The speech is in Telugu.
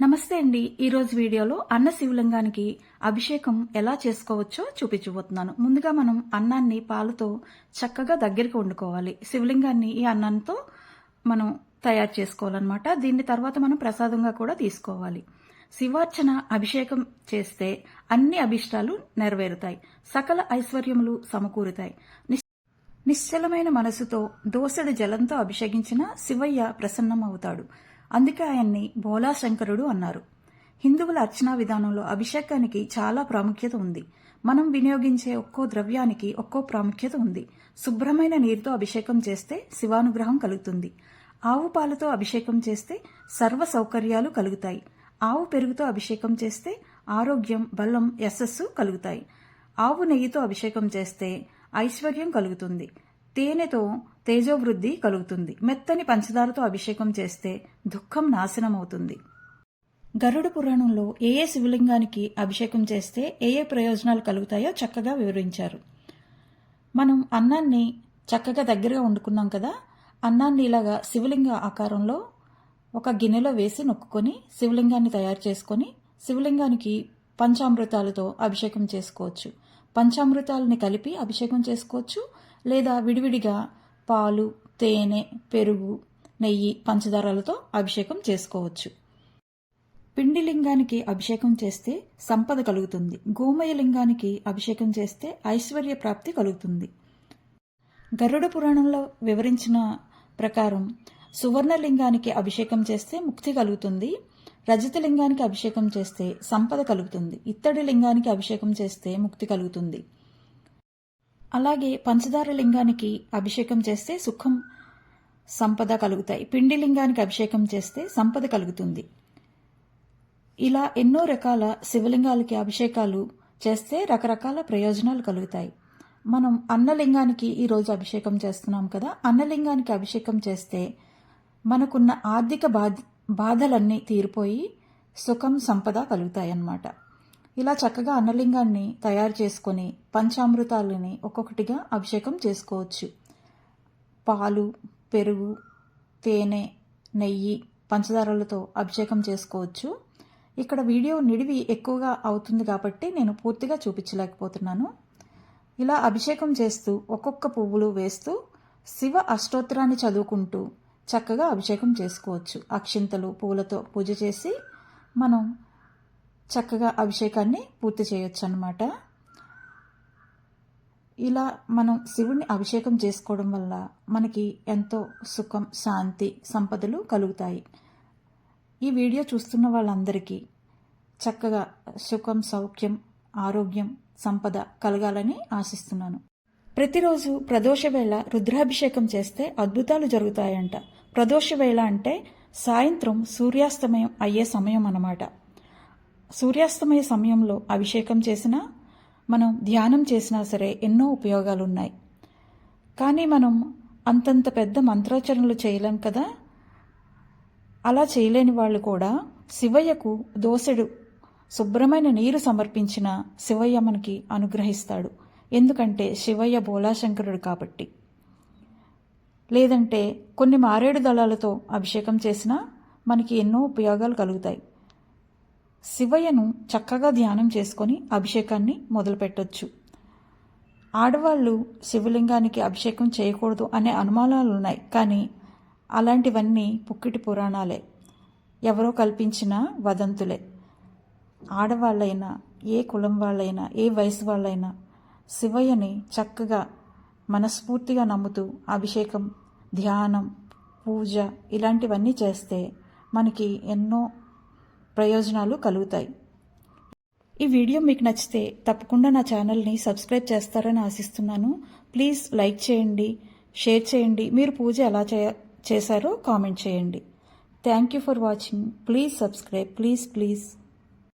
నమస్తే అండి. ఈరోజు వీడియోలో అన్న శివలింగానికి అభిషేకం ఎలా చేసుకోవచ్చో చూపించబోతున్నాను. ముందుగా మనం అన్నాన్ని పాలతో చక్కగా దగ్గరికి వండుకోవాలి. శివలింగాన్ని ఈ అన్నంతో మనం తయారు చేసుకోవాలన్నమాట. దీన్ని తర్వాత మనం ప్రసాదంగా కూడా తీసుకోవాలి. శివార్చన అభిషేకం చేస్తే అన్ని అభిష్టాలు నెరవేరుతాయి. సకల ఐశ్వర్యములు సమకూరుతాయి. నిశ్చలమైన మనసుతో దోసెడు జలంతో అభిషేకించిన శివయ్య ప్రసన్నమవుతాడు. అందుకే ఆయన్ని భోలాశంకరుడు అన్నారు. హిందువుల అర్చనా విధానంలో అభిషేకానికి చాలా ప్రాముఖ్యత ఉంది. మనం వినియోగించే ఒక్కో ద్రవ్యానికి ఒక్కో ప్రాముఖ్యత ఉంది. శుభ్రమైన నీరుతో అభిషేకం చేస్తే శివానుగ్రహం కలుగుతుంది. ఆవు పాలతో అభిషేకం చేస్తే సర్వ సౌకర్యాలు కలుగుతాయి. ఆవు పెరుగుతో అభిషేకం చేస్తే ఆరోగ్యం బలం యశస్సు కలుగుతాయి. ఆవు నెయ్యితో అభిషేకం చేస్తే ఐశ్వర్యం కలుగుతుంది. తేనెతో తేజోవృద్ధి కలుగుతుంది. మెత్తని పంచదారతో అభిషేకం చేస్తే దుఃఖం నాశనమవుతుంది. గరుడ పురాణంలో ఏ ఏ శివలింగానికి అభిషేకం చేస్తే ఏ ఏ ప్రయోజనాలు కలుగుతాయో చక్కగా వివరించారు. మనం అన్నాన్ని చక్కగా దగ్గరగా వండుకున్నాం కదా? అన్నాన్ని ఇలాగా శివలింగ ఆకారంలో ఒక గిన్నెలో వేసి నొక్కుకొని శివలింగాన్ని తయారు చేసుకొని శివలింగానికి పంచామృతాలతో అభిషేకం చేసుకోవచ్చు. పంచామృతాలని కలిపి అభిషేకం చేసుకోవచ్చు. లేదా విడివిడిగా పాలు తేనె పెరుగు నెయ్యి పంచదారాలతో అభిషేకం చేసుకోవచ్చు. పిండి లింగానికి అభిషేకం చేస్తే సంపద కలుగుతుంది. గోమయ లింగానికి అభిషేకం చేస్తే ఐశ్వర్య ప్రాప్తి కలుగుతుంది. గరుడ పురాణంలో వివరించిన ప్రకారం సువర్ణలింగానికి అభిషేకం చేస్తే ముక్తి కలుగుతుంది. రజత లింగానికి అభిషేకం చేస్తే సంపద కలుగుతుంది. ఇత్తడి లింగానికి అభిషేకం చేస్తే ముక్తి కలుగుతుంది. అలాగే పంచదార లింగానికి అభిషేకం చేస్తే సుఖం సంపద కలుగుతాయి. పిండి లింగానికి అభిషేకం చేస్తే సంపద కలుగుతుంది. ఇలా ఎన్నో రకాల శివలింగాలకి అభిషేకాలు చేస్తే రకరకాల ప్రయోజనాలు కలుగుతాయి. మనం అన్నలింగానికి ఈరోజు అభిషేకం చేస్తున్నాం కదా. అన్నలింగానికి అభిషేకం చేస్తే మనకున్న ఆర్థిక బాధ బాధలన్నీ తీరిపోయి సుఖం సంపద కలుగుతాయి అన్నమాట ఇలా చక్కగా అన్నలింగాన్ని తయారు చేసుకొని పంచామృతాలని ఒక్కొక్కటిగా అభిషేకం చేసుకోవచ్చు. పాలు పెరుగు తేనె నెయ్యి పంచదారలతో అభిషేకం చేసుకోవచ్చు. ఇక్కడ వీడియో నిడివి ఎక్కువగా అవుతుంది కాబట్టి నేను పూర్తిగా చూపించలేకపోతున్నాను. ఇలా అభిషేకం చేస్తూ ఒక్కొక్క పువ్వులు వేస్తూ శివ అష్టోత్తరాన్ని చదువుకుంటూ చక్కగా అభిషేకం చేసుకోవచ్చు. అక్షింతలు పూలతో పూజ చేసి మనం చక్కగా అభిషేకాన్ని పూర్తి చేయొచ్చు అన్నమాట ఇలా మనం శివుణ్ణి అభిషేకం చేసుకోవడం వల్ల మనకి ఎంతో సుఖం శాంతి సంపదలు కలుగుతాయి. ఈ వీడియో చూస్తున్న వాళ్ళందరికీ చక్కగా సుఖం సౌఖ్యం ఆరోగ్యం సంపద కలగాలని ఆశిస్తున్నాను. ప్రతిరోజు ప్రదోష వేళ రుద్రాభిషేకం చేస్తే అద్భుతాలు జరుగుతాయంట. ప్రదోష వేళ అంటే సాయంత్రం సూర్యాస్తమయం అయ్యే సమయం అన్నమాట. సూర్యాస్తమయ సమయంలో అభిషేకం చేసినా మనం ధ్యానం చేసినా సరే ఎన్నో ఉపయోగాలు ఉన్నాయి కానీ మనం అంతంత పెద్ద మంత్రాచరణలు చేయలేం కదా? అలా చేయలేని వాళ్ళు కూడా శివయ్యకు దోసెడు శుభ్రమైన నీరు సమర్పించిన శివయ్య మనకి అనుగ్రహిస్తాడు. ఎందుకంటే శివయ్య బోలాశంకరుడు కాబట్టి. లేదంటే కొన్ని మారేడు దళాలతో అభిషేకం చేసినా మనకి ఎన్నో ఉపయోగాలు కలుగుతాయి. శివయ్యను చక్కగా ధ్యానం చేసుకొని అభిషేకాన్ని మొదలుపెట్టొచ్చు. ఆడవాళ్ళు శివలింగానికి అభిషేకం చేయకూడదు అనే అనుమానాలు ఉన్నాయి కానీ అలాంటివన్నీ పుక్కిటి పురాణాలే. ఎవరో కల్పించిన వదంతులే. ఆడవాళ్ళైనా ఏ కులం వాళ్ళైనా ఏ వయసు వాళ్ళైనా శివయ్యని చక్కగా మనస్ఫూర్తిగా నమ్ముతూ అభిషేకం ధ్యానం పూజ ఇలాంటివన్నీ చేస్తే మనకి ఎన్నో ప్రయోజనాలు కలుగుతాయి. ఈ వీడియో మీకు నచ్చితే తప్పకుండా నా ఛానల్ని సబ్స్క్రైబ్ చేస్తారని ఆశిస్తున్నాను. ప్లీజ్ లైక్ చేయండి షేర్ చేయండి. మీరు పూజ ఎలా చే చేశారో కామెంట్ చేయండి. Thank you for watching. Please subscribe please please.